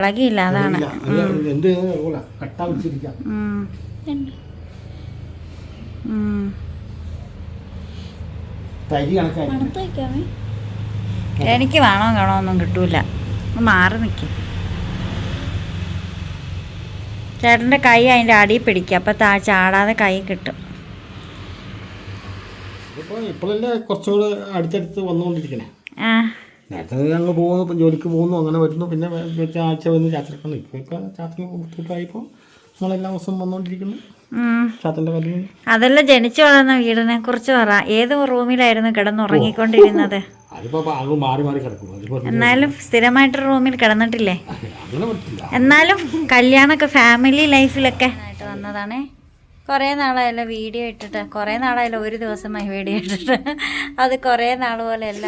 ഇളകിയില്ല അതാണ്. എനിക്ക് വേണോ കാണോ ഒന്നും കിട്ടൂല. മാറി നിൽക്കും ചേട്ടന്റെ കൈ അതിന്റെ അടിയിൽ പിടിക്കുക അപ്പം താ ചാടാതെ കൈ കിട്ടും. ഇപ്പൊ ഇപ്പോഴല്ലേ കുറച്ചുകൂടെ അടുത്തടുത്ത് വന്നുകൊണ്ടിരിക്കണേ. ആ. നേരത്തെ ഞങ്ങൾ പോകുന്നു ഇപ്പം ജോലിക്ക് പോകുന്നു അങ്ങനെ വരുന്നു. പിന്നെ വെച്ച ആഴ്ച വന്ന് ചാത്രക്കാണ് ഇപ്പൊ ഇപ്പൊ ചാത്തിന് ബുദ്ധിമുട്ടായപ്പോൾ നമ്മളെല്ലാ ദിവസവും വന്നുകൊണ്ടിരിക്കുന്നു ഉം. ചാത്തന്റെ കാര്യം. അതെല്ലാം ജനിച്ചു വളർന്ന വീടിനെ കുറിച്ച് പറ. ഏത് റൂമിലായിരുന്നു കിടന്നുറങ്ങിക്കൊണ്ടിരുന്നത്? എന്നാലും സ്ഥിരമായിട്ട് റൂമിൽ കിടന്നിട്ടില്ലേ? എന്നാലും കല്യാണമൊക്കെ ഫാമിലി ലൈഫിലൊക്കെ ആയിട്ട് വന്നതാണേ. കുറേ നാളായല്ലോ വീഡിയോ ഇട്ടിട്ട്. കുറേ നാളായല്ലോ ഒരു ദിവസമായി വീഡിയോ ഇട്ടിട്ട്. അത് കുറേ നാൾ പോലെ അല്ല.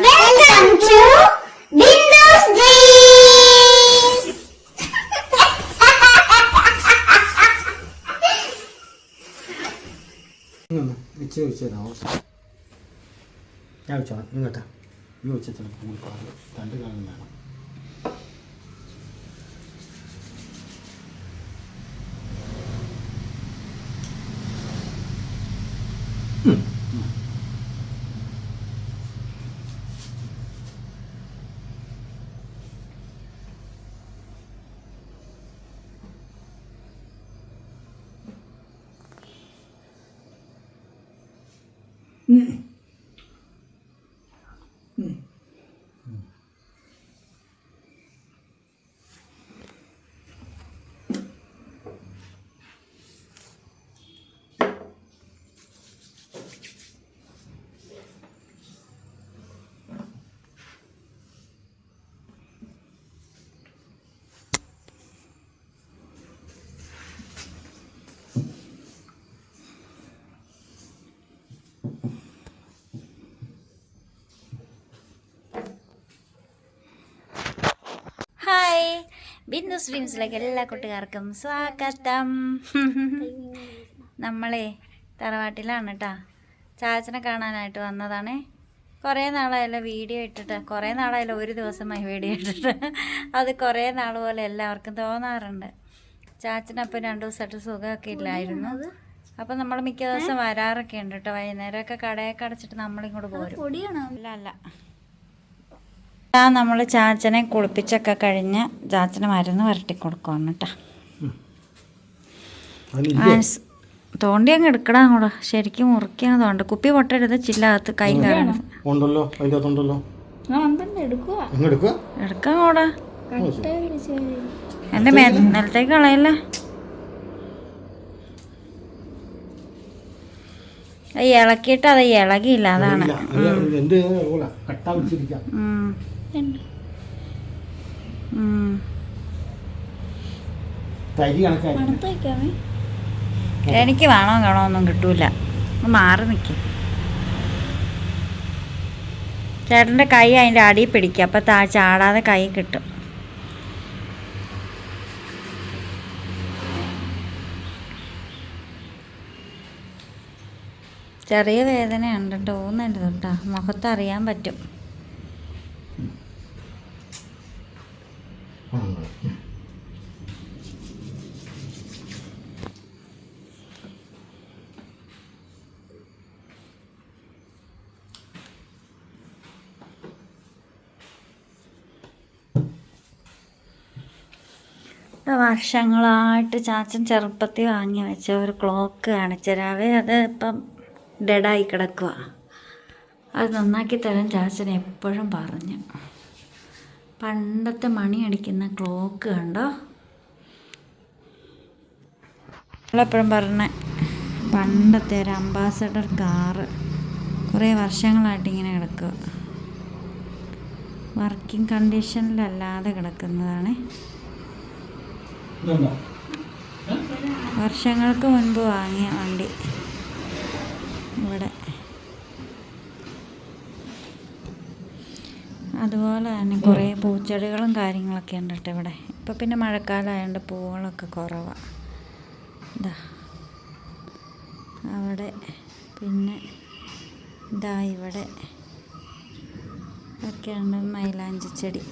വെച്ച് വെച്ച് തരാമോ ഞാൻ വെച്ചോളാം. ഇങ്ങോട്ടാ ഈ വെച്ചിട്ട് രണ്ട് കാണും വേണം. ഹായ് ബിന്ദു സ്ട്രീംസിലേക്ക് എല്ലാ കൂട്ടുകാർക്കും സ്വാഗതം. നമ്മളെ തറവാട്ടിലാണ് കേട്ടോ ചാച്ചനെ കാണാനായിട്ട് വന്നതാണേ. കുറേ നാളായല്ലോ വീഡിയോ ഇട്ടിട്ട് കുറേ നാളായല്ലോ ഒരു ദിവസമായി വീഡിയോ ഇട്ടിട്ട്. അത് കുറേ നാൾ പോലെ എല്ലാവർക്കും തോന്നാറുണ്ട്. ചാച്ചനപ്പം രണ്ട് ദിവസമായിട്ട് സുഖമൊക്കെ ഇല്ലായിരുന്നു. അപ്പം നമ്മൾ മിക്ക ദിവസം വരാറൊക്കെ ഉണ്ട് കേട്ടോ വൈകുന്നേരമൊക്കെ കടയൊക്കെ അടച്ചിട്ട് നമ്മളിങ്ങോട്ട് പോരും. അല്ല അല്ല ആ നമ്മൾ ചാച്ചനെ കുളിപ്പിച്ചൊക്കെ കഴിഞ്ഞ് ചാച്ചന് മരുന്ന് വരട്ടി കൊടുക്കുവാണ് കേട്ടോ. തോണ്ടി അങ്ങ് എടുക്കടാ അങ്ങോട്ട്. ശരിക്കും മുറിക്കാൻ തോണ്ട. കുപ്പി പൊട്ടരുത് ചില്ലകത്ത് കൈ കാണണം എടുക്കാം. കൂടെ എന്റെ മേ നിലത്തേക്ക് കളയല്ലേ? ഇളക്കിയിട്ട് അത് ഇളകിയില്ല അതാണ്. എനിക്ക് വേണോ കാണോ ഒന്നും കിട്ടൂല. മാറി നിൽക്കും ചേട്ടന്റെ കൈ അതിന്റെ അടിയിൽ പിടിക്കുക അപ്പോൾ താ ചാടാതെ കൈ കിട്ടും. ചെറിയ വേദനയുണ്ട് തോന്നുന്നുണ്ട് കേട്ടോ. മുഖത്ത് അറിയാൻ പറ്റും വർഷങ്ങളായിട്ട് ചാച്ചൻ ചെറുപ്പത്തിൽ വാങ്ങി വെച്ച ഒരു ക്ലോക്ക് കാണിച്ചു തരാവേ. അത് ഇപ്പം ഡെഡായി കിടക്കുക. അത് നന്നാക്കി തരാൻ ചാച്ചൻ എപ്പോഴും പറഞ്ഞു. പണ്ടത്തെ മണി അടിക്കുന്ന ക്ലോക്ക് കണ്ടോ? നമ്മളെപ്പോഴും പറഞ്ഞ പണ്ടത്തെ ഒരു അംബാസഡർ കാറ് കുറേ വർഷങ്ങളായിട്ട് ഇങ്ങനെ കിടക്കുക. വർക്കിംഗ് കണ്ടീഷനിലല്ലാതെ കിടക്കുന്നതാണ്? വർഷങ്ങൾക്ക് മുൻപ് വാങ്ങിയ വണ്ടി. ഇവിടെ. അതുപോലെ തന്നെ കുറേ പൂച്ചെടികളും കാര്യങ്ങളൊക്കെ ഉണ്ട് കേട്ടോ ഇവിടെ. ഇപ്പം പിന്നെ മഴക്കാലമായതുകൊണ്ട് പൂവുകളൊക്കെ കുറവാണ് ഇതാ അവിടെ പിന്നെ ഇതാ ഇവിടെ ഒക്കെയുണ്ട് മൈലാഞ്ചി ചെടി.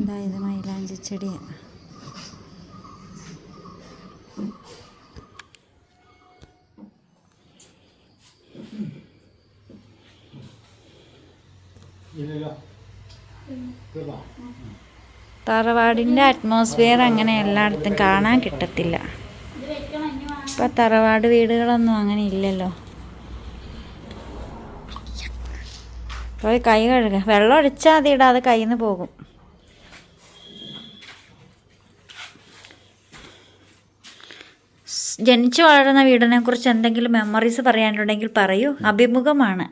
ഇതാ ഇത് മൈലാഞ്ചി ചെടിയാണ് തറവാടിന്റെ അറ്റ്മോസ്ഫിയർ അങ്ങനെ എല്ലായിടത്തും കാണാൻ കിട്ടത്തില്ല. ഇപ്പം തറവാട് വീടുകളൊന്നും അങ്ങനെ ഇല്ലല്ലോ. പോയി കൈ കഴുകുക വെള്ളം ഒഴിച്ചാൽ മതി ഇടാതെ കയ്യിൽ നിന്ന് പോകും. ജനിച്ചു വളരുന്ന വീടിനെ കുറിച്ച് എന്തെങ്കിലും മെമ്മറീസ് പറയാനുണ്ടെങ്കിൽ പറയൂ. അഭിമുഖമാണ്.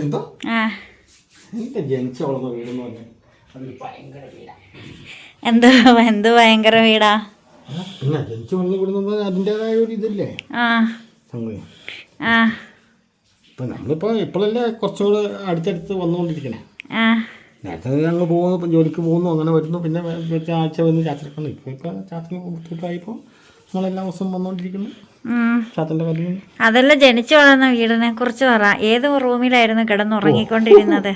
എന്തോ? ആ. ജനിച്ചു വളർന്ന വീടെന്ന് എന്ത് എന്ത് ഭയങ്കര വീടാ? പിന്നെ ജനിച്ചു വളർന്ന വീടെന്ന് പറഞ്ഞാൽ അതിന്റെതായ ഒരു ഇതില്ലേ? സംഗതി. ഇപ്പം ഇപ്പോഴല്ലേ അടുത്തടുത്ത് വന്നുകൊണ്ടിരിക്കണേ. ആ. നേരത്തെ ഞങ്ങൾ പോകുന്നു ഇപ്പം ജോലിക്ക് പോകുന്നു അങ്ങനെ വരുന്നു. പിന്നെ വെച്ച ആഴ്ച വന്ന് ചാച്ചരക്കണം ഇപ്പൊ ഇപ്പോൾ ചാത്തിന് ബുദ്ധിമുട്ടായപ്പോൾ നമ്മളെല്ലാ ദിവസവും വന്നുകൊണ്ടിരിക്കുന്നു. കാര്യം അതല്ല ജനിച്ചു വളർന്ന വീടിനെ കുറിച്ച് പറ. ഏത് റൂമിലായിരുന്നു കിടന്നുറങ്ങിക്കൊണ്ടിരുന്നത്?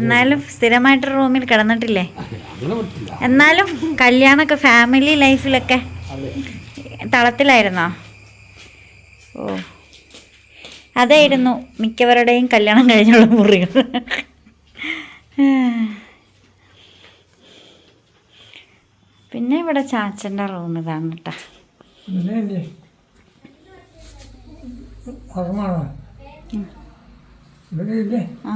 എന്നാലും സ്ഥിരമായിട്ട് റൂമിൽ കിടന്നിട്ടില്ലേ? എന്നാലും കല്യാണമൊക്കെ ഫാമിലി ലൈഫിലൊക്കെ തളത്തിലായിരുന്നോ? ഓ. അതായിരുന്നു മിക്കവരുടെയും കല്യാണം കഴിഞ്ഞുള്ള മുറികൾ. പിന്നെ ഇവിടെ ചാച്ചന്റെ റൂം ഇതാണ് കേട്ടോ പിന്നെ ഉറങ്ങാണോ ഇവിടെ ഇല്ലേ ആ.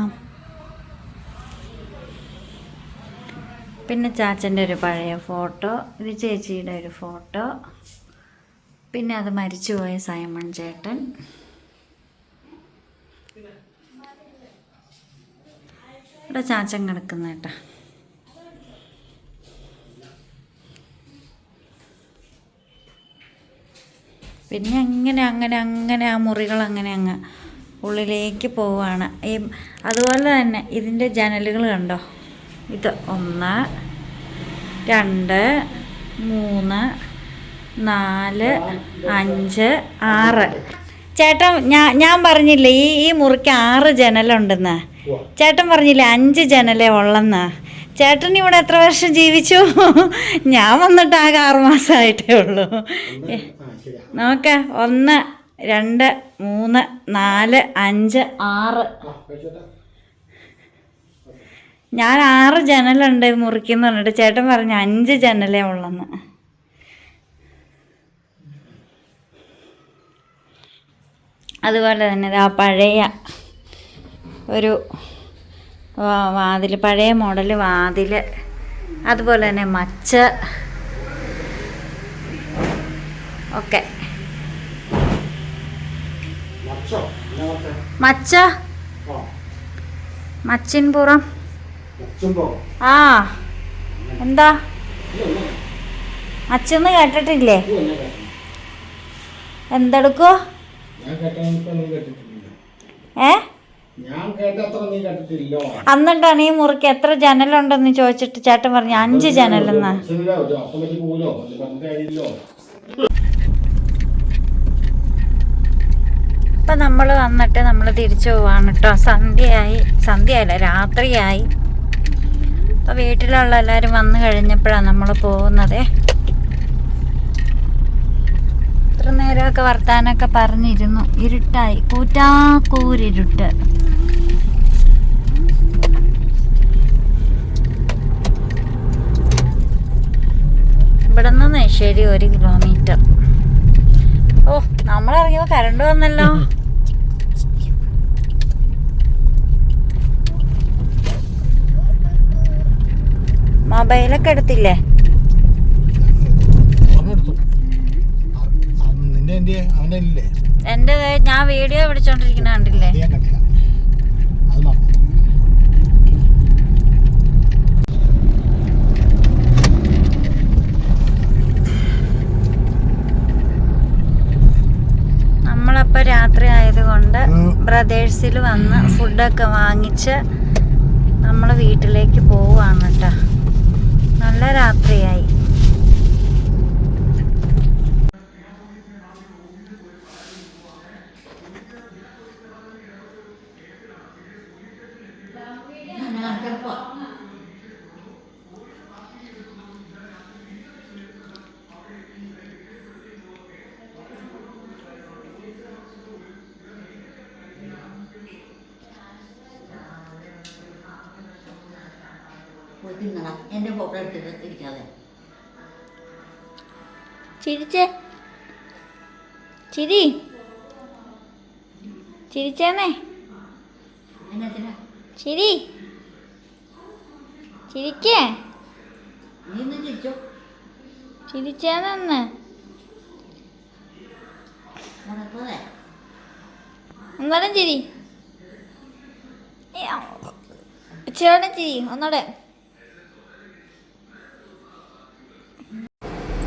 പിന്നെ ചാച്ചന്റെ ഒരു പഴയ ഫോട്ടോ ഇത് ചേച്ചിയുടെ ഒരു ഫോട്ടോ. പിന്നെ അത് മരിച്ചുപോയ സൈമൺ ചേട്ടൻ. ഇവിടെ ചാച്ചൻ കിടക്കുന്ന കേട്ടാ. പിന്നെ അങ്ങനെ അങ്ങനെ അങ്ങനെ ആ മുറികൾ അങ്ങനെ അങ്ങ് ഉള്ളിലേക്ക് പോവുകയാണ് ഈ അതുപോലെ തന്നെ ഇതിന്റെ ജനലുകൾ കണ്ടോ? ഇത് ഒന്ന് രണ്ട് മൂന്ന് നാല് അഞ്ച് ആറ്. ചേട്ടൻ ഞാൻ ഞാൻ പറഞ്ഞില്ലേ ഈ ഈ മുറിക്ക് ആറ് ജനലുണ്ടെന്ന്? ചേട്ടൻ പറഞ്ഞില്ലേ അഞ്ച് ജനലേ ഉള്ളെന്ന്? ചേട്ടൻ ഇവിടെ എത്ര വർഷം ജീവിച്ചു? ഞാൻ വന്നിട്ട് ആകെ ആറുമാസമായിട്ടേ ഉള്ളൂ. നോക്ക് ഒന്ന് രണ്ട് മൂന്ന് നാല് അഞ്ച് ആറ്. ഞാൻ ആറ് ജനലുണ്ട് മുറിക്കുന്ന പറഞ്ഞിട്ട്. ചേട്ടൻ പറഞ്ഞു അഞ്ച് ജനലേ ഉള്ളെന്ന്. അതുപോലെ തന്നെ ആ പഴയ ഒരു വാതിൽ പഴയ മോഡൽ വാതിൽ അതുപോലെ തന്നെ മച്ച്. ഒക്കെ മച്ചോ മച്ചിൻപുറം ആ. എന്താ? അച്ഛന്ന് കേട്ടിട്ടില്ലേ? എന്തെടുക്കോ? ഏ? അന്നിട്ടാണ് ഈ മുറിക്ക് എത്ര ജനലുണ്ടെന്ന് ചോദിച്ചിട്ട് ചേട്ടൻ പറഞ്ഞു അഞ്ച് ജനലെന്നാ ശരിയല്ലോ ഒരു അപ്പം നമ്മൾ വന്നിട്ട് നമ്മൾ തിരിച്ചു പോവാണ് കേട്ടോ സന്ധ്യയായി. സന്ധ്യയല്ല രാത്രിയായി. അപ്പോൾ വീട്ടിലുള്ള എല്ലാവരും വന്നു കഴിഞ്ഞപ്പോഴാണ് നമ്മൾ പോകുന്നത്. ഇത്ര നേരമൊക്കെ വർത്താനൊക്കെ പറഞ്ഞിരുന്നു. ഇരുട്ടായി. കൂറ്റാക്കൂരിരുട്ട്. ഇവിടെ നിന്ന് ശരി ഒരു കിലോമീറ്റർ. ഓ നമ്മളിറങ്ങിയപ്പോ കരണ്ട് വന്നല്ലോ. മൊബൈലൊക്കെ എടുത്തില്ലേ? എന്റെ ഞാൻ വീഡിയോ പിടിച്ചോണ്ടിരിക്കുന്ന കണ്ടില്ലേ അത് ഞാൻ കണ്ടില്ല അത് മറന്നു നമ്മളപ്പോൾ രാത്രി ആയതുകൊണ്ട് ബ്രദേഴ്സിൽ വന്ന് ഫുഡൊക്കെ വാങ്ങിച്ച് നമ്മൾ വീട്ടിലേക്ക് പോവുകയാണ് കേട്ടോ നല്ല രാത്രിയായി. പോയി തിന്നണം എന്റെ ഫോട്ടോ എടുത്തിട്ട് ഇരിക്കാതെ. ചിരിച്ചേ. ചിരി. ചിരിച്ചേന്നേ. ചിരി. ചിരിക്കേ. ചിരിച്ചേന്ന് എന്നാലും ചിരി. ചേട്ടൻ ചിരി ഒന്നൂടെ.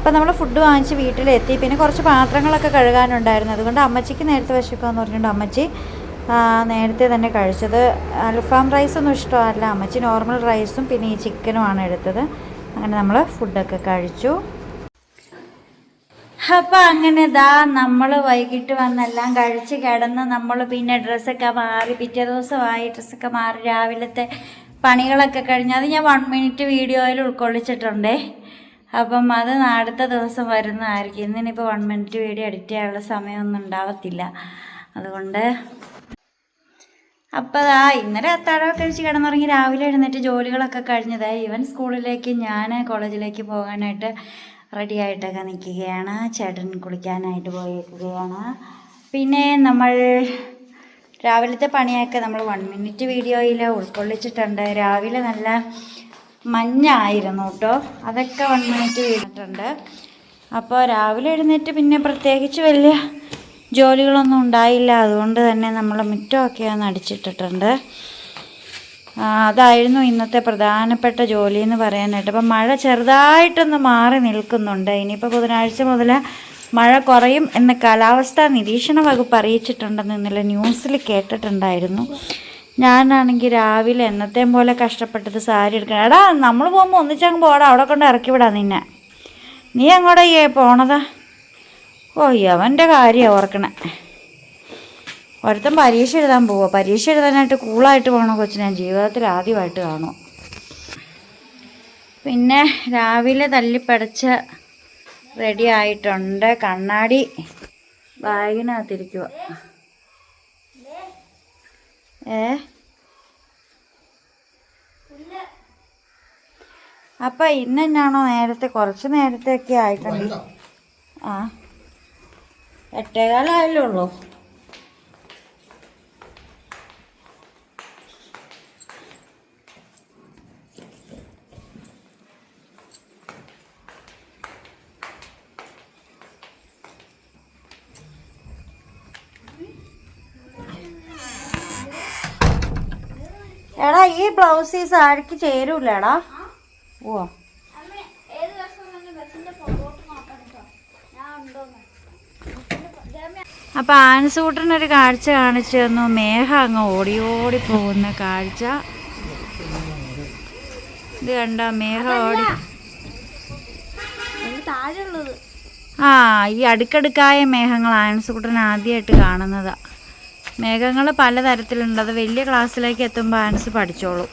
അപ്പം നമ്മൾ ഫുഡ് വാങ്ങിച്ച് വീട്ടിലെത്തി. പിന്നെ കുറച്ച് പാത്രങ്ങളൊക്കെ കഴുകാനുണ്ടായിരുന്നു. അതുകൊണ്ട് അമ്മച്ചിക്ക് നേരത്തെ വിശക്കാന്ന് പറഞ്ഞിട്ടുണ്ട് അമ്മച്ചി. നേരത്തെ തന്നെ കഴിച്ചത്. അൽഫാം റൈസൊന്നും ഇഷ്ടമല്ല. അമ്മച്ചി നോർമൽ റൈസും പിന്നെ ഈ ചിക്കനുമാണ് എടുത്തത്. അങ്ങനെ നമ്മൾ ഫുഡൊക്കെ കഴിച്ചു. അപ്പം അങ്ങനെ ദാ നമ്മൾ വൈകിട്ട് വന്നെല്ലാം കഴിച്ച് കിടന്ന് നമ്മൾ പിന്നെ ഡ്രസ്സൊക്കെ മാറി പിറ്റേ ദിവസമായി ഡ്രസ്സൊക്കെ മാറി രാവിലത്തെ പണികളൊക്കെ കഴിഞ്ഞ്. അത് ഞാൻ വൺ മിനിറ്റ് വീഡിയോയിൽ ഉൾക്കൊള്ളിച്ചിട്ടുണ്ടേ. അപ്പം അത് അടുത്ത ദിവസം വരുന്നതായിരിക്കും. ഇന്നിനിപ്പോൾ വൺ മിനിറ്റ് വീഡിയോ എഡിറ്റ് ചെയ്യാനുള്ള സമയമൊന്നും ഉണ്ടാവത്തില്ല. അതുകൊണ്ട് അപ്പോൾ ആ ഇന്നലെ അത്താഴമൊക്കെ കഴിച്ച് കിടന്നുറങ്ങി രാവിലെ എഴുന്നേറ്റ് ജോലികളൊക്കെ കഴിഞ്ഞതായി ഇവൻ സ്കൂളിലേക്ക് ഞാൻ കോളേജിലേക്ക് പോകാനായിട്ട് റെഡി ആയിട്ടൊക്കെ നിൽക്കുകയാണ്. ചേട്ടൻ കുളിക്കാനായിട്ട് പോയിരിക്കുകയാണ് പിന്നെ നമ്മൾ രാവിലത്തെ പണിയൊക്കെ നമ്മൾ വൺ മിനിറ്റ് വീഡിയോയിൽ ഉൾക്കൊള്ളിച്ചിട്ടുണ്ട്. രാവിലെ നല്ല മഞ്ഞായിരുന്നു കേട്ടോ. അതൊക്കെ വൺ മിനിറ്റ് വീണിട്ടുണ്ട്. അപ്പോൾ രാവിലെ എഴുന്നേറ്റ് പിന്നെ പ്രത്യേകിച്ച് വലിയ ജോലികളൊന്നും ഉണ്ടായില്ല. അതുകൊണ്ട് തന്നെ നമ്മൾ മുറ്റമൊക്കെ ഒന്ന് അടിച്ചിട്ടിട്ടുണ്ട്. അതായിരുന്നു ഇന്നത്തെ പ്രധാനപ്പെട്ട ജോലി എന്ന് പറയാനായിട്ട്. അപ്പം മഴ ചെറുതായിട്ടൊന്ന് മാറി നിൽക്കുന്നുണ്ട്. ഇനിയിപ്പോൾ ബുധനാഴ്ച മുതൽ മഴ കുറയും എന്ന് കാലാവസ്ഥാ നിരീക്ഷണ വകുപ്പ് അറിയിച്ചിട്ടുണ്ടെന്ന് ഇന്നലെ ന്യൂസിൽ കേട്ടിട്ടുണ്ടായിരുന്നു. ഞാനാണെങ്കിൽ രാവിലെ എന്നത്തെയും പോലെ കഷ്ടപ്പെട്ടത് സാരി എടുക്കണം എടാ നമ്മൾ പോകുമ്പോൾ ഒന്നിച്ചങ്ങ് പോടാ അവിടെ കൊണ്ട് ഇറക്കി വിടാം നിന്നെ. നീ അങ്ങോട്ടാ പോണതാ? ഓ അവന്റെ കാര്യം ഓർക്കണേ. ഒരുത്തൻ പരീക്ഷ എഴുതാൻ പോവുക പരീക്ഷ എഴുതാനായിട്ട് കൂളായിട്ട് പോകണ ഞാൻ ജീവിതത്തിൽ ആദ്യമായിട്ട് കാണും. പിന്നെ രാവിലെ തല്ലിപ്പടച്ച് റെഡി ആയിട്ടുണ്ട്. കണ്ണാടി ബാഗിനകത്തിരിക്കുക ഏ? അപ്പം ഇന്ന് തന്നെയാണോ നേരത്തെ? കുറച്ച് നേരത്തെയൊക്കെ ആയിട്ടുണ്ട്. ആ. എട്ടേകാലായല്ലോ ഉള്ളൂ എടാ ഈ ബ്ലൗസ് ഈ സാരിക്ക് ചേരൂലടാ. ഓ. അപ്പൊ ആനസൂട്ടനൊരു കാഴ്ച കാണിച്ചു തന്നു. മേഘ അങ്ങ് ഓടി ഓടി പോകുന്ന കാഴ്ച. ഇത് കണ്ട? മേഘ ഓടി. ആ ഈ അടുക്കടുക്കായ മേഘങ്ങൾ ആനസൂട്ടൻ ആദ്യമായിട്ട് കാണുന്നതാ. മേഘങ്ങൾ പലതരത്തിലുണ്ട്. അത് വലിയ ക്ലാസ്സിലേക്ക് എത്തുമ്പോൾ ആൻസ് പഠിച്ചോളൂ.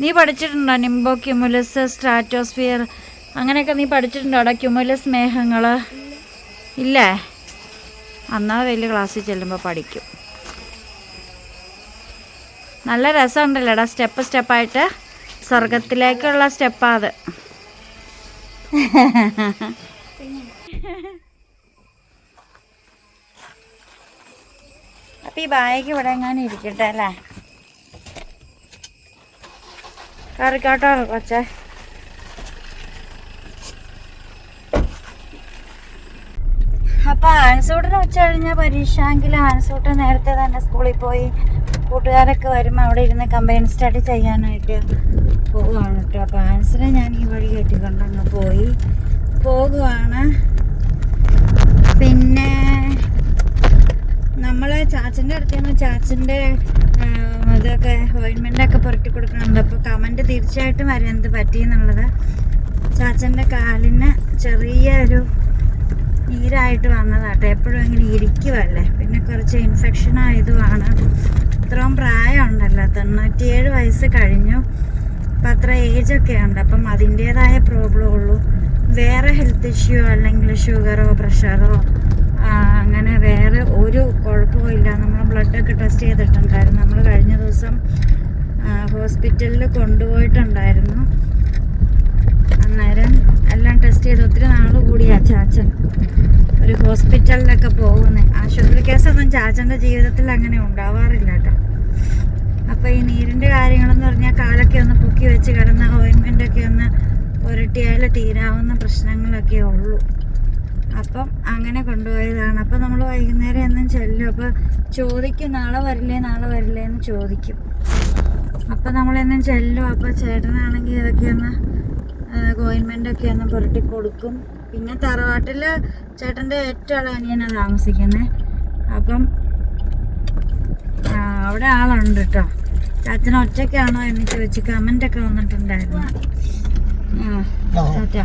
നീ പഠിച്ചിട്ടുണ്ടോ? നിംബോ ക്യുമുലസ് സ്ട്രാറ്റോസ്ഫിയർ അങ്ങനെയൊക്കെ നീ പഠിച്ചിട്ടുണ്ടോടാ ക്യുമുലസ് മേഘങ്ങൾ ഇല്ലേ. അന്നാ വലിയ ക്ലാസ്സിൽ ചെല്ലുമ്പോൾ പഠിക്കും. നല്ല രസമുണ്ടല്ലേടാ. സ്റ്റെപ്പ് സ്റ്റെപ്പായിട്ട് സ്വർഗത്തിലേക്കുള്ള സ്റ്റെപ്പാ അത്. അപ്പം ഈ ബാഗ് ഇവിടെ എങ്ങാനും ഇരിക്കട്ടെ അല്ലേ? കറിക്കാട്ടോ കൊച്ചേ. അപ്പൊ ആൻസൂട്ടിന് ഉച്ച കഴിഞ്ഞ പരീക്ഷയെങ്കിൽ ആൻസൂട്ട് നേരത്തെ തന്നെ സ്കൂളിൽ പോയി കൂട്ടുകാരൊക്കെ വരുമ്പോൾ അവിടെ ഇരുന്ന് കമ്പൈൻ സ്റ്റഡി ചെയ്യാനായിട്ട് പോവുകയാണ് കേട്ടോ. അപ്പോൾ ആൻസിനെ ഞാൻ ഈ വഴി കെട്ടിക്കൊണ്ടങ്ങ് പോയി. പോകുവാണ് പിന്നെ ചാച്ചന്റെ അടുത്ത് നിന്ന് ചാച്ചന്റെ ഇതൊക്കെ ഓയിൻമെന്റൊക്കെ പുരട്ടി കൊടുക്കുന്നുണ്ട്. അപ്പോൾ കമന്റ് തീർച്ചയായിട്ടും വരും എന്ത് പറ്റിയെന്നുള്ളത്. ചാച്ചന്റെ കാലിന് ചെറിയൊരു നീരായിട്ട് കേട്ടോ എപ്പോഴും ഇങ്ങനെ ഇരിക്കുവല്ലേ. പിന്നെ കുറച്ച് ഇൻഫെക്ഷൻ ആയതുമാണ്. ഇത്രയും പ്രായമുണ്ടല്ലോ. തൊണ്ണൂറ്റിയേഴ് വയസ്സ് കഴിഞ്ഞു. അപ്പം അത്ര ഏജൊക്കെ ഉണ്ട്. അപ്പം അതിന്റേതായ പ്രോബ്ലം ഉള്ളൂ. വേറെ ഹെൽത്ത് ഇഷ്യൂ അല്ലെങ്കിൽ ഷുഗറോ പ്രഷറോ അങ്ങനെ വേറെ ഒരു കുഴപ്പവും ഇല്ല നമ്മൾ ബ്ലഡൊക്കെ ടെസ്റ്റ് ചെയ്തിട്ടുണ്ടായിരുന്നു. നമ്മൾ കഴിഞ്ഞ ദിവസം ഹോസ്പിറ്റലിൽ കൊണ്ടുപോയിട്ടുണ്ടായിരുന്നു. അന്നേരം എല്ലാം ടെസ്റ്റ് ചെയ്ത് ഒത്തിരി നാൾ കൂടിയാ ചാച്ചൻ. ഒരു ഹോസ്പിറ്റലിലൊക്കെ പോകുന്നത് ആശുപത്രി കേസൊന്നും ചാച്ചന്റെ ജീവിതത്തിൽ അങ്ങനെ ഉണ്ടാവാറില്ല കേട്ടോ. അപ്പോൾ ഈ നീരിന്റെ കാര്യങ്ങളെന്ന് പറഞ്ഞാൽ കാലൊക്കെ ഒന്ന് പൊക്കി വെച്ച് കിടന്ന ഓയിൻമെന്റൊക്കെ ഒന്ന് പുരട്ടിയാൽ തീരാവുന്ന പ്രശ്നങ്ങളൊക്കെ ഉള്ളൂ. അപ്പം അങ്ങനെ കൊണ്ടുപോയതാണ്. അപ്പം നമ്മൾ വൈകുന്നേരം എന്നും ചെല്ലും. അപ്പോൾ ചോദിക്കും നാളെ വരില്ലേ നാളെ വരില്ലേ എന്ന് ചോദിക്കും. അപ്പം നമ്മളെന്നും ചെല്ലും. അപ്പോൾ ചേട്ടനാണെങ്കിൽ ഇതൊക്കെ ഒന്ന് ഗോയിൻമെന്റ് ഒക്കെ ഒന്ന് പുരട്ടി കൊടുക്കും. പിന്നെ തറവാട്ടിൽ ചേട്ടന്റെ ഏറ്റവും അനിയനാണ് താമസിക്കുന്നത് അപ്പം ആ, അവിടെ ആളുണ്ട് കേട്ടോ. ചാച്ചൻ ഒറ്റയ്ക്കാണോ എന്ന് ചോദിച്ച് കമന്റ് ഒക്കെ വന്നിട്ടുണ്ടായിരുന്നു. ആ ടാറ്റ.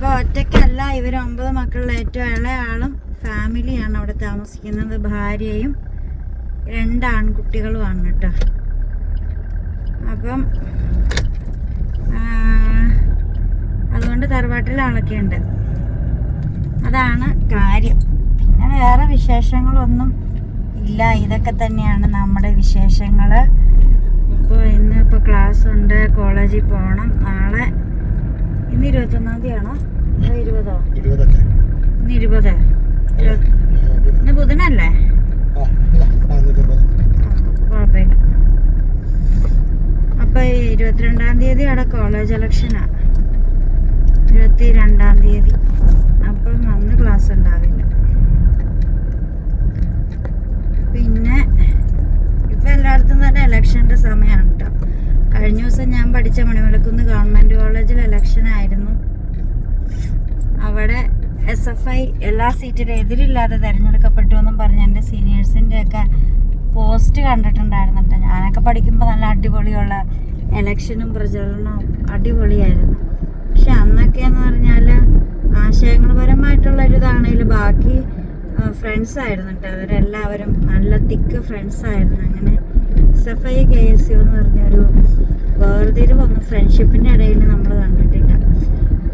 അപ്പോൾ ഒറ്റയ്ക്കല്ല ഇവർ ഒമ്പത് മക്കളിൽ ഏറ്റവും ഇളയാളും ഫാമിലിയാണ് അവിടെ താമസിക്കുന്നത്. ഭാര്യയും രണ്ട് ആൺകുട്ടികളുമാണ് കേട്ടോ. അപ്പം അതുകൊണ്ട് തറവാട്ടിൽ ആളൊക്കെ ഉണ്ട് അതാണ് കാര്യം. പിന്നെ വേറെ വിശേഷങ്ങളൊന്നും ഇല്ല. ഇതൊക്കെ തന്നെയാണ് നമ്മുടെ വിശേഷങ്ങൾ ഇപ്പോൾ ഇന്ന് ഇപ്പോൾ ക്ലാസ് ഉണ്ട് കോളേജിൽ പോകണം നാളെ ഇരുപത്തൊന്നാം തീയതിയാണോ? ഇരുപതോ? ഇന്ന് ഇരുപത്? ഇന്ന് ബുധനല്ലേ? കുഴപ്പമില്ല അപ്പോൾ ഈ ഇരുപത്തിരണ്ടാം തീയതി അവിടെ കോളേജ് ഇലക്ഷനാ ഇരുപത്തി രണ്ടാം തീയതി. അപ്പം അന്ന് ക്ലാസ് ഉണ്ടാവില്ല. പിന്നെ ഇപ്പം എല്ലായിടത്തും തന്നെ ഇലക്ഷന്റെ സമയമാണ് കേട്ടോ കഴിഞ്ഞ ദിവസം ഞാൻ പഠിച്ച മണിമലക്കുന്ന് ഗവൺമെന്റ് കോളേജിൽ ഇലക്ഷൻ ആയിരുന്നു. അവിടെ എസ് എഫ് ഐ എല്ലാ സീറ്റിലും എതിരില്ലാതെ തിരഞ്ഞെടുക്കപ്പെട്ടു എന്നും പറഞ്ഞ് എന്റെ സീനിയേഴ്സിന്റെ ഒക്കെ പോസ്റ്റ് കണ്ടിട്ടുണ്ടായിരുന്നു കേട്ടോ ഞാനൊക്കെ പഠിക്കുമ്പോൾ നല്ല അടിപൊളിയുള്ള എലക്ഷനും പ്രചരണവും അടിപൊളിയായിരുന്നു. പക്ഷെ അന്നൊക്കെ എന്ന് പറഞ്ഞാൽ ആശയങ്ങളപരമായിട്ടുള്ള ഒരു ഇതാണെങ്കിലും ബാക്കി ഫ്രണ്ട്സ് ആയിരുന്നു കേട്ടോ അവരെല്ലാവരും നല്ല തിക്ക് ഫ്രണ്ട്സ് ആയിരുന്നു. അങ്ങനെ S F I K S U എന്ന് പറഞ്ഞൊരു വേർതിരിവൊന്നും ഫ്രണ്ട്ഷിപ്പിന്റെ ഇടയിൽ നമ്മൾ കണ്ടിട്ടില്ല.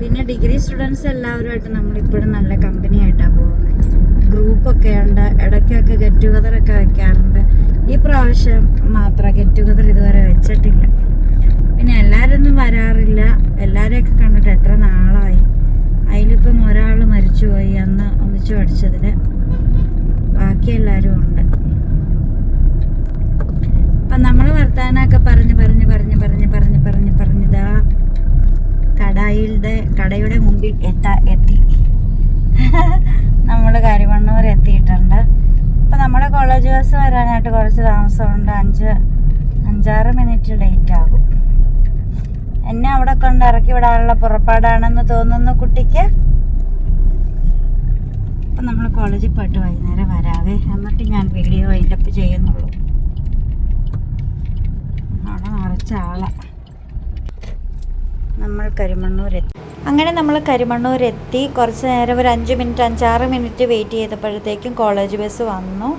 പിന്നെ ഡിഗ്രി സ്റ്റുഡൻസ് എല്ലാവരുമായിട്ട് നമ്മളിപ്പോഴും നല്ല കമ്പനി ആയിട്ടാണ് പോകുന്നത് ഗ്രൂപ്പൊക്കെ ഉണ്ട് ഇടയ്ക്കൊക്കെ ഗെറ്റ് ടുഗദറൊക്കെ വെക്കാറുണ്ട്. ഈ പ്രാവശ്യം മാത്രം ഗെറ്റ് ടുഗദർ ഇതുവരെ വെച്ചിട്ടില്ല. പിന്നെ എല്ലാവരൊന്നും വരാറില്ല. എല്ലാവരെയൊക്കെ കണ്ടിട്ട് എത്ര നാളായി. അതിലിപ്പം ഒരാൾ മരിച്ചുപോയി അന്ന് ഒന്നിച്ചു പഠിച്ചതിൽ ബാക്കി എല്ലാവരും ഉണ്ട്. അപ്പം നമ്മൾ വർത്താനമൊക്കെ പറഞ്ഞ് പറഞ്ഞ് പറഞ്ഞ് പറഞ്ഞ് പറഞ്ഞ് പറഞ്ഞ് പറഞ്ഞിതാ കടയിലെ കടയുടെ മുമ്പിൽ എത്താ എത്തി. നമ്മൾ കരിമണ്ണൂർ എത്തിയിട്ടുണ്ട്. അപ്പോൾ നമ്മുടെ കോളേജ് ബസ് വരാനായിട്ട് കുറച്ച് താമസമുണ്ട്. അഞ്ച് അഞ്ചാറ് മിനിറ്റ് ലേറ്റ് ആകും. എന്നെ അവിടെ കൊണ്ട് ഇറക്കി വിടാനുള്ള പുറപ്പാടാണെന്ന് തോന്നുന്നു കുട്ടിക്ക്. അപ്പം നമ്മൾ കോളേജിൽ പോയിട്ട് വൈകുന്നേരം വരാവേ. എന്നിട്ട് ഞാൻ വീഡിയോ വൈൻഡപ്പ് ചെയ്യുന്നുള്ളൂ. അവിടെ നിറച്ച നമ്മൾ കരിമണ്ണൂർ എത്തി അങ്ങനെ നമ്മൾ കരിമണ്ണൂർ എത്തി കുറച്ച് നേരം ഒരു അഞ്ച് മിനിറ്റ് അഞ്ചാറ് മിനിറ്റ് വെയിറ്റ് ചെയ്തപ്പോഴത്തേക്കും കോളേജ് ബസ് വന്നു.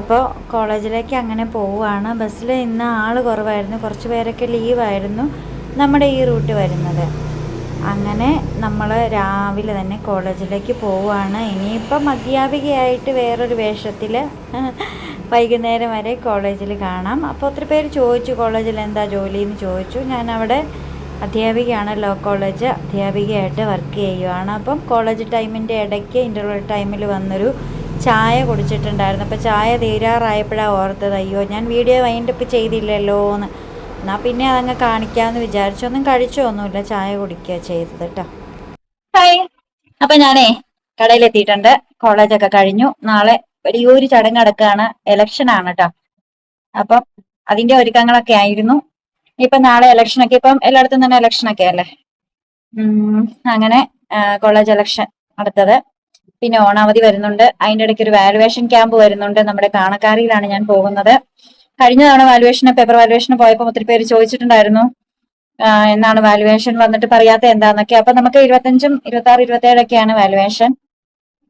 അപ്പോൾ കോളേജിലേക്ക് അങ്ങനെ പോവുകയാണ്. ബസ്സിൽ ഇന്ന് ആൾ കുറവായിരുന്നു. കുറച്ച് പേരൊക്കെ ലീവായിരുന്നു നമ്മുടെ ഈ റൂട്ട് വരുന്നത്. അങ്ങനെ നമ്മൾ രാവിലെ തന്നെ കോളേജിലേക്ക് പോവുകയാണ്. ഇനിയിപ്പം അധ്യാപികയായിട്ട് വേറൊരു വേഷത്തിൽ വൈകുന്നേരം വരെ കോളേജിൽ കാണാം. അപ്പോൾ ഒത്തിരി പേര് ചോദിച്ചു കോളേജിൽ എന്താ ജോലി? എന്ന് ചോദിച്ചു. ഞാൻ അവിടെ അധ്യാപികയാണ് ലോ കോളേജ് അധ്യാപികയായിട്ട് വർക്ക് ചെയ്യുവാണ്. അപ്പം കോളേജ് ടൈമിന്റെ ഇടയ്ക്ക് ഇന്റർവെൽ ടൈമിൽ വന്നൊരു ചായ കുടിച്ചിട്ടുണ്ടായിരുന്നു. അപ്പോൾ ചായ തീരാറായപ്പോഴാണ് ഓർത്തത് അയ്യോ ഞാൻ വീഡിയോ വൈൻഡ് വൈൻഡപ്പ് ചെയ്തില്ലല്ലോ എന്ന് എന്നാൽ പിന്നെ അതങ്ങ് കാണിക്കാമെന്ന് വിചാരിച്ചു. ഒന്നും കഴിച്ചൊന്നുമില്ല ചായ കുടിക്കുക ചെയ്തത് കേട്ടോ ഹായ് അപ്പം ഞാനേ കടയിലെത്തിയിട്ടുണ്ട്. കോളേജൊക്കെ കഴിഞ്ഞു. നാളെ വലിയൊരു ചടങ്ങ് നടക്കുകയാണ് ഇലക്ഷനാണ് കേട്ടോ അപ്പം അതിന്റെ ഒരുക്കങ്ങളൊക്കെ ആയിരുന്നു. ഇപ്പൊ നാളെ ഇലക്ഷനൊക്കെ ഇപ്പം എല്ലായിടത്തും തന്നെ ഇലക്ഷനൊക്കെ അല്ലേ? അങ്ങനെ കോളേജ് ഇലക്ഷൻ അടുത്തത് പിന്നെ ഓണാവധി വരുന്നുണ്ട്. അതിന്റെ ഇടയ്ക്ക് ഒരു വാലുവേഷൻ ക്യാമ്പ് വരുന്നുണ്ട് നമ്മുടെ കാണക്കാരിയിലാണ് ഞാൻ പോകുന്നത്. കഴിഞ്ഞ തവണ വാലുവേഷന് പേപ്പർ വാലുവേഷന് പോയപ്പോൾ ഒത്തിരി പേര് ചോദിച്ചിട്ടുണ്ടായിരുന്നു. എന്നാണ് വാലുവേഷൻ വന്നിട്ട് പറയാത്ത എന്താന്നൊക്കെ. അപ്പൊ നമുക്ക് ഇരുപത്തഞ്ചും ഇരുപത്തി ആറ് ഇരുപത്തി ഏഴൊക്കെയാണ് വാലുവേഷൻ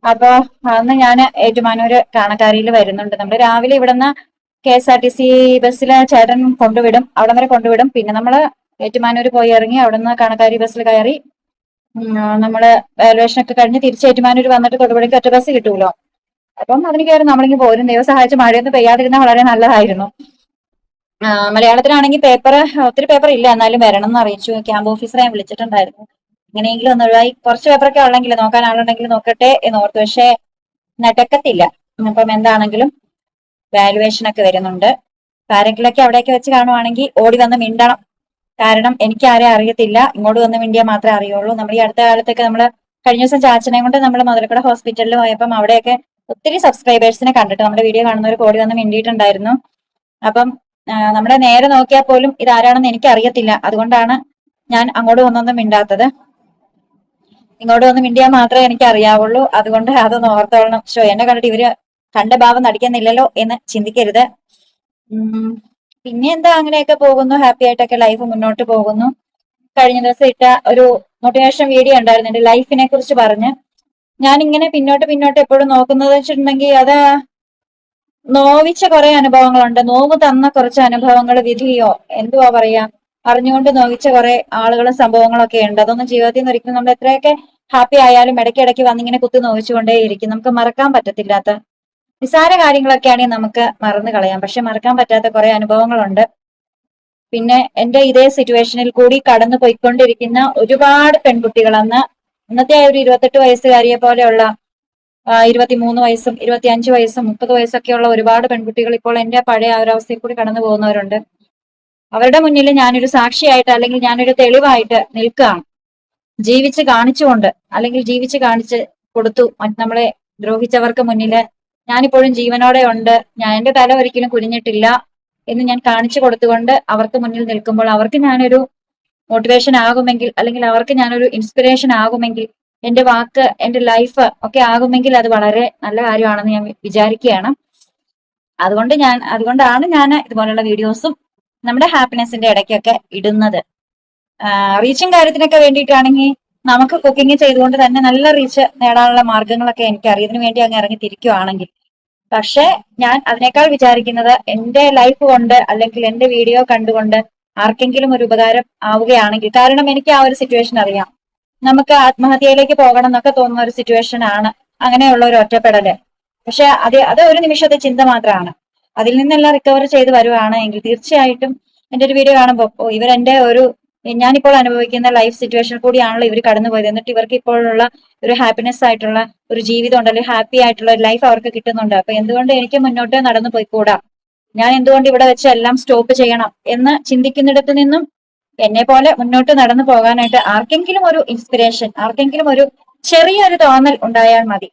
അപ്പോ അന്ന് ഞാൻ ഏറ്റുമാനൂര് കാണക്കാരിയിൽ വരുന്നുണ്ട്. നമ്മൾ രാവിലെ ഇവിടുന്ന് K S R T C ബസ്സിൽ ചേട്ടൻ കൊണ്ടുവിടും. അവിടം വരെ കൊണ്ടുവിടും. പിന്നെ നമ്മൾ ഏറ്റുമാനൂർ പോയി ഇറങ്ങി അവിടുന്ന് കണക്കാരി ബസ്സിൽ കയറി നമ്മൾ വാലുവേഷൻ ഒക്കെ കഴിഞ്ഞ് തിരിച്ച് ഏറ്റുമാനൂർ വന്നിട്ട് തൊടുപുഴയ്ക്ക് ഒറ്റ ബസ് കിട്ടുമല്ലോ അപ്പം അതിന് കയറി നമ്മളിങ്ങ് പോരും. ദൈവം സഹായിച്ച് മഴയൊന്നും പെയ്യാതിരുന്നാൽ വളരെ നല്ലതായിരുന്നു. മലയാളത്തിലാണെങ്കിൽ പേപ്പർ ഒത്തിരി പേപ്പർ ഇല്ല എന്നാലും വരണം എന്ന് അറിയിച്ചു. ക്യാമ്പ് ഓഫീസറെ ഞാൻ വിളിച്ചിട്ടുണ്ടായിരുന്നു. ഇങ്ങനെയെങ്കിലും ഒന്ന് ഒഴിവായി. കുറച്ച് പേപ്പറൊക്കെ ഉള്ളെങ്കിൽ നോക്കാൻ ആളുണ്ടെങ്കിൽ നോക്കട്ടെ എന്ന് ഓർത്തു. പക്ഷേ നടക്കത്തില്ല. അപ്പം എന്താണെങ്കിലും വാലുവേഷൻ ഒക്കെ വരുന്നുണ്ട്. ആരെങ്കിലൊക്കെ അവിടെയൊക്കെ വെച്ച് കാണുവാണെങ്കിൽ ഓടി വന്ന് മിണ്ടണം. കാരണം എനിക്ക് ആരെ അറിയത്തില്ല. ഇങ്ങോട്ട് വന്ന് മിണ്ടിയാൽ മാത്രമേ അറിയുള്ളൂ. നമ്മൾ ഈ അടുത്ത കാലത്തൊക്കെ നമ്മൾ കഴിഞ്ഞ ദിവസം ചാച്ചനെ കൊണ്ട് നമ്മൾ മുതലക്കട ഹോസ്പിറ്റലിൽ പോയപ്പം അവിടെയൊക്കെ ഒത്തിരി സബ്സ്ക്രൈബേഴ്സിനെ കണ്ടിട്ട് നമ്മുടെ വീഡിയോ കാണുന്നവർ ഓടി വന്ന് മിണ്ടിയിട്ടുണ്ടായിരുന്നു. അപ്പം നമ്മുടെ നേരെ നോക്കിയാൽ പോലും ഇതാരാണെന്ന് എനിക്ക് അറിയത്തില്ല അതുകൊണ്ടാണ് ഞാൻ അങ്ങോട്ട് വന്നൊന്നും മിണ്ടാത്തത്. ഇങ്ങോട്ട് വന്ന് മിണ്ടിയാൽ മാത്രമേ എനിക്ക് അറിയാവുള്ളൂ അതുകൊണ്ട് അതൊന്ന് ഓർത്തോളണം. ഷോ എന്നെ കണ്ടിട്ട് ഇവർ കണ്ട ഭാവം നടിക്കുന്നില്ലല്ലോ എന്ന് ചിന്തിക്കരുത്. പിന്നെ എന്താ അങ്ങനെയൊക്കെ പോകുന്നു. ഹാപ്പി ആയിട്ടൊക്കെ ലൈഫ് മുന്നോട്ട് പോകുന്നു. കഴിഞ്ഞ ദിവസം ഇട്ട ഒരു മോട്ടിവേഷൻ വീഡിയോ ഉണ്ടായിരുന്നു. എന്റെ ലൈഫിനെ കുറിച്ച് പറഞ്ഞ്. ഞാൻ ഇങ്ങനെ പിന്നോട്ട് പിന്നോട്ട് എപ്പോഴും നോക്കുന്നത് വെച്ചിട്ടുണ്ടെങ്കിൽ അത് നോവിച്ച കുറെ അനുഭവങ്ങളുണ്ട്. നോവ് തന്ന കുറച്ച് അനുഭവങ്ങൾ വിധിയോ എന്തുവാ പറയാ? അറിഞ്ഞുകൊണ്ട് നോവിച്ച കുറെ ആളുകളും സംഭവങ്ങളും ഒക്കെ ഉണ്ട്. അതൊന്നും ജീവിതത്തിൽ നിന്ന് ഒരിക്കലും നമ്മൾ എത്രയൊക്കെ ഹാപ്പി ആയാലും ഇടയ്ക്കിടയ്ക്ക് വന്നിങ്ങനെ കുത്തി നോവിച്ചുകൊണ്ടേയിരിക്കും. നമുക്ക് മറക്കാൻ പറ്റത്തില്ലാത്ത നിസ്സാര കാര്യങ്ങളൊക്കെ ആണെങ്കിൽ നമുക്ക് മറന്നു കളയാം. പക്ഷെ മറക്കാൻ പറ്റാത്ത കുറെ അനുഭവങ്ങളുണ്ട്. പിന്നെ എന്റെ ഇതേ സിറ്റുവേഷനിൽ കൂടി കടന്നു പോയിക്കൊണ്ടിരിക്കുന്ന ഒരുപാട് പെൺകുട്ടികൾ അന്ന് ഇന്നത്തെ ഒരു ഇരുപത്തെട്ട് വയസ്സുകാരിയെ പോലെയുള്ള ഇരുപത്തിമൂന്ന് വയസ്സും ഇരുപത്തിയഞ്ച് വയസ്സും മുപ്പത് വയസ്സൊക്കെയുള്ള ഒരുപാട് പെൺകുട്ടികൾ ഇപ്പോൾ എന്റെ പഴയ ആ ഒരു അവസ്ഥയിൽ കൂടി കടന്നു പോകുന്നവരുണ്ട്. അവരുടെ മുന്നിൽ ഞാനൊരു സാക്ഷിയായിട്ട് അല്ലെങ്കിൽ ഞാനൊരു തെളിവായിട്ട് നിൽക്കുകയാണ്. ജീവിച്ച് കാണിച്ചുകൊണ്ട് അല്ലെങ്കിൽ ജീവിച്ച് കാണിച്ച് കൊടുത്തു. നമ്മളെ ദ്രോഹിച്ചവർക്ക് മുന്നിൽ ഞാനിപ്പോഴും ജീവനോടെ ഉണ്ട്. ഞാൻ എന്റെ തല ഒരിക്കലും കുനിഞ്ഞിട്ടില്ല എന്ന് ഞാൻ കാണിച്ചു കൊടുത്തുകൊണ്ട് അവർക്ക് മുന്നിൽ നിൽക്കുമ്പോൾ അവർക്ക് ഞാനൊരു മോട്ടിവേഷൻ ആകുമെങ്കിൽ അല്ലെങ്കിൽ അവർക്ക് ഞാനൊരു ഇൻസ്പിറേഷൻ ആകുമെങ്കിൽ എന്റെ വാക്ക് എന്റെ ലൈഫ് ഒക്കെ ആകുമെങ്കിൽ അത് വളരെ നല്ല കാര്യമാണെന്ന് ഞാൻ വിചാരിക്കുകയാണ്. അതുകൊണ്ട് ഞാൻ അതുകൊണ്ടാണ് ഞാൻ ഇതുപോലുള്ള വീഡിയോസും നമ്മുടെ ഹാപ്പിനെസിന്റെ ഇടയ്ക്കൊക്കെ ഇടുന്നത്. റീച്ചിങ് കാര്യത്തിനൊക്കെ വേണ്ടിയിട്ടാണെങ്കിൽ നമുക്ക് കുക്കിംഗ് ചെയ്തുകൊണ്ട് തന്നെ നല്ല റീച്ച് നേടാനുള്ള മാർഗങ്ങളൊക്കെ എനിക്ക് ഇതിനു വേണ്ടി അങ്ങ് ഇറങ്ങി തിരിക്കുവാണെങ്കിൽ പക്ഷെ ഞാൻ അതിനേക്കാൾ വിചാരിക്കുന്നത് എന്റെ ലൈഫ് കൊണ്ട് അല്ലെങ്കിൽ എന്റെ വീഡിയോ കണ്ടുകൊണ്ട് ആർക്കെങ്കിലും ഒരു ഉപകാരം ആവുകയാണെങ്കിൽ. കാരണം എനിക്ക് ആ ഒരു സിറ്റുവേഷൻ അറിയാം. നമുക്ക് ആത്മഹത്യയിലേക്ക് പോകണം എന്നൊക്കെ തോന്നുന്ന ഒരു സിറ്റുവേഷൻ ആണ് അങ്ങനെയുള്ള ഒരു ഒറ്റപ്പെടൽ. പക്ഷെ അത് അത് ഒരു നിമിഷത്തെ ചിന്ത മാത്രമാണ്. അതിൽ നിന്നെല്ലാം റിക്കവർ ചെയ്ത് വരുവാണെങ്കിൽ തീർച്ചയായിട്ടും എന്റെ ഒരു വീഡിയോ കാണുമ്പോൾ ഇവർ ഇവരെന്റെ ഒരു ഞാനിപ്പോൾ അനുഭവിക്കുന്ന ലൈഫ് സിറ്റുവേഷൻ കൂടിയാണല്ലോ ഇവർ കടന്നു പോയത് എന്നിട്ട് ഇവർക്ക് ഇപ്പോഴുള്ള ഒരു ഹാപ്പിനെസ് ആയിട്ടുള്ള ഒരു ജീവിതം ഉണ്ടല്ലോ ഹാപ്പി ആയിട്ടുള്ള ഒരു ലൈഫ് അവർക്ക് കിട്ടുന്നുണ്ട്. അപ്പൊ എന്തുകൊണ്ട് എനിക്ക് മുന്നോട്ട് നടന്നു പോയിക്കൂടാ? ഞാൻ എന്തുകൊണ്ട് ഇവിടെ വെച്ച് എല്ലാം സ്റ്റോപ്പ് ചെയ്യണം എന്ന് ചിന്തിക്കുന്നിടത്ത് നിന്നും എന്നെ പോലെ മുന്നോട്ട് നടന്നു പോകാനായിട്ട് ആർക്കെങ്കിലും ഒരു ഇൻസ്പിറേഷൻ ആർക്കെങ്കിലും ഒരു ചെറിയൊരു തോന്നൽ ഉണ്ടായാൽ മതി.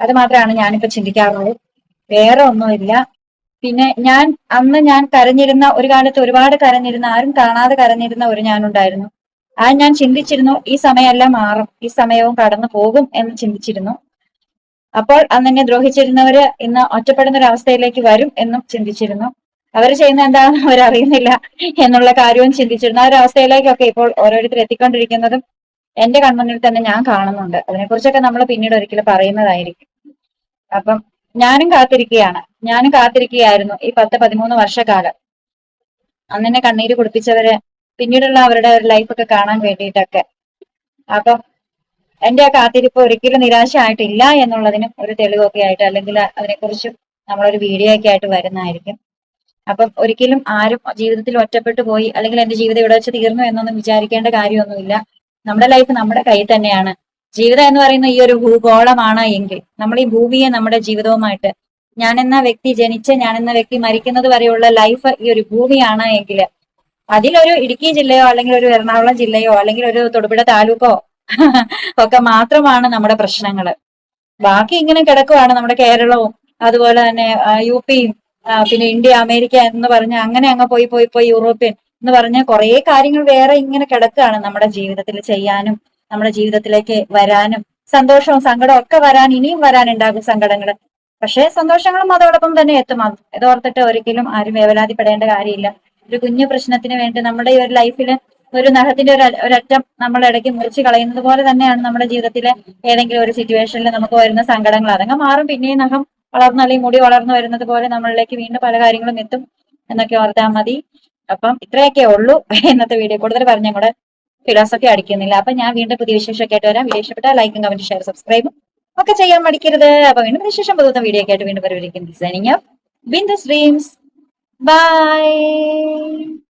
അത് മാത്രമാണ് ഞാനിപ്പോ ചിന്തിക്കാറുള്ളത്. വേറെ ഒന്നുമില്ല. പിന്നെ ഞാൻ അന്ന് ഞാൻ കരഞ്ഞിരുന്ന ഒരു കാലത്ത് ഒരുപാട് കരഞ്ഞിരുന്ന ആരും കാണാതെ കരഞ്ഞിരുന്ന ഒരു ഞാനുണ്ടായിരുന്നു. ആ ഞാൻ ചിന്തിച്ചിരുന്നു ഈ സമയമെല്ലാം മാറും ഈ സമയവും കടന്നു പോകും എന്ന് ചിന്തിച്ചിരുന്നു. അപ്പോൾ അന്ന് എന്നെ ദ്രോഹിച്ചിരുന്നവര് ഇന്ന് ഒറ്റപ്പെടുന്ന ഒരു അവസ്ഥയിലേക്ക് വരും എന്നും ചിന്തിച്ചിരുന്നു. അവർ ചെയ്യുന്ന എന്താണെന്ന് അവരറിയുന്നില്ല എന്നുള്ള കാര്യവും ചിന്തിച്ചിരുന്നു. ആ ഒരു അവസ്ഥയിലേക്കൊക്കെ ഇപ്പോൾ ഓരോരുത്തർ എത്തിക്കൊണ്ടിരിക്കുന്നതും എന്റെ കൺമുന്നിൽ തന്നെ ഞാൻ കാണുന്നുണ്ട്. അതിനെക്കുറിച്ചൊക്കെ നമ്മൾ പിന്നീട് ഒരിക്കലും പറയുന്നതായിരിക്കും. അപ്പം ഞാനും കാത്തിരിക്കുകയാണ് ഞാനും കാത്തിരിക്കുകയായിരുന്നു ഈ പത്ത് പതിമൂന്ന് വർഷക്കാലം. അന്ന് എന്നെ കണ്ണീര് കുടിപ്പിച്ചവര് പിന്നീടുള്ള അവരുടെ ഒരു ലൈഫൊക്കെ കാണാൻ വേണ്ടിയിട്ടൊക്കെ. അപ്പം എന്റെ ആ കാത്തിരിപ്പ് ഒരിക്കലും നിരാശയായിട്ടില്ല എന്നുള്ളതിനും ഒരു തെളിവൊക്കെ ആയിട്ട് അല്ലെങ്കിൽ അതിനെക്കുറിച്ച് നമ്മളൊരു വീഡിയോ ഒക്കെ ആയിട്ട് വരുന്നതായിരിക്കും. അപ്പം ഒരിക്കലും ആരും ജീവിതത്തിൽ ഒറ്റപ്പെട്ടു പോയി അല്ലെങ്കിൽ എന്റെ ജീവിതം ഇവിടെ വെച്ച് തീർന്നു എന്നൊന്നും വിചാരിക്കേണ്ട കാര്യമൊന്നുമില്ല. നമ്മുടെ ലൈഫ് നമ്മുടെ കയ്യിൽ തന്നെയാണ്. ജീവിതം എന്ന് പറയുന്ന ഈ ഒരു ഭൂഗോളമാണ് എങ്കിൽ നമ്മൾ ഈ ഭൂമിയെ നമ്മുടെ ജീവിതവുമായിട്ട് ഞാൻ എന്ന വ്യക്തി ജനിച്ച് ഞാൻ എന്ന വ്യക്തി മരിക്കുന്നത് വരെയുള്ള ലൈഫ് ഈ ഒരു ഭൂമിയാണ് എങ്കിൽ അതിലൊരു ഇടുക്കി ജില്ലയോ അല്ലെങ്കിൽ ഒരു എറണാകുളം ജില്ലയോ അല്ലെങ്കിൽ ഒരു തൊടുപുഴ താലൂക്കോ ഒക്കെ മാത്രമാണ് നമ്മുടെ പ്രശ്നങ്ങൾ. ബാക്കി ഇങ്ങനെ കിടക്കുവാണ് നമ്മുടെ കേരളവും അതുപോലെ തന്നെ യു പിയും പിന്നെ ഇന്ത്യ അമേരിക്ക എന്ന് പറഞ്ഞ് അങ്ങനെ അങ്ങ് പോയി പോയി പോയി യൂറോപ്യൻ എന്ന് പറഞ്ഞ കുറെ കാര്യങ്ങൾ വേറെ ഇങ്ങനെ കിടക്കുകയാണ് നമ്മുടെ ജീവിതത്തിൽ ചെയ്യാനും നമ്മുടെ ജീവിതത്തിലേക്ക് വരാനും സന്തോഷവും സങ്കടവും ഒക്കെ വരാൻ ഇനിയും വരാനുണ്ടാകും സങ്കടങ്ങൾ പക്ഷേ സന്തോഷങ്ങളും അതോടൊപ്പം തന്നെ എത്തും. അത് ഇതോർത്തിട്ട് ഒരിക്കലും ആരും വേവലാതിപ്പെടേണ്ട കാര്യമില്ല. ഒരു കുഞ്ഞു പ്രശ്നത്തിന് വേണ്ടി നമ്മുടെ ഈ ഒരു ലൈഫിൽ ഒരു നഖത്തിന്റെ ഒരു ഒരറ്റം നമ്മൾ ഇടയ്ക്ക് മുറിച്ച് കളയുന്നത് പോലെ തന്നെയാണ് നമ്മുടെ ജീവിതത്തിലെ ഏതെങ്കിലും ഒരു സിറ്റുവേഷനിൽ നമുക്ക് വരുന്ന സങ്കടങ്ങൾ. അതങ്ങ് മാറും. പിന്നെയും നഖം വളർന്നു അല്ലെങ്കിൽ മുടി വളർന്നു വരുന്നത് പോലെ നമ്മളിലേക്ക് വീണ്ടും പല കാര്യങ്ങളും എത്തും എന്നൊക്കെ ഓർത്താൽ മതി. അപ്പം ഇത്രയൊക്കെ ഉള്ളൂ. ഇന്നത്തെ വീഡിയോ കൂടുതൽ പറഞ്ഞ കൂടെ ഫിലോസഫി അടിക്കുന്നില്ല. അപ്പൊ ഞാൻ വീണ്ടും പുതിയ വിശേഷമൊക്കെ ആയിട്ട് വരാം. വിശേഷപ്പെട്ട ലൈക്കും കമന്റ് ഷെയർ സബ്സ്ക്രൈബും ഒക്കെ ചെയ്യാൻ മടിക്കരുത്. അപ്പൊ വീണ്ടും വിശേഷം പുതുന്ന വീഡിയോ ഒക്കെ ആയിട്ട് വീണ്ടും പരിപാടിക്കും ഡിസൈനിങ് ബിന്ദസ് ഡ്രീംസ് ബൈ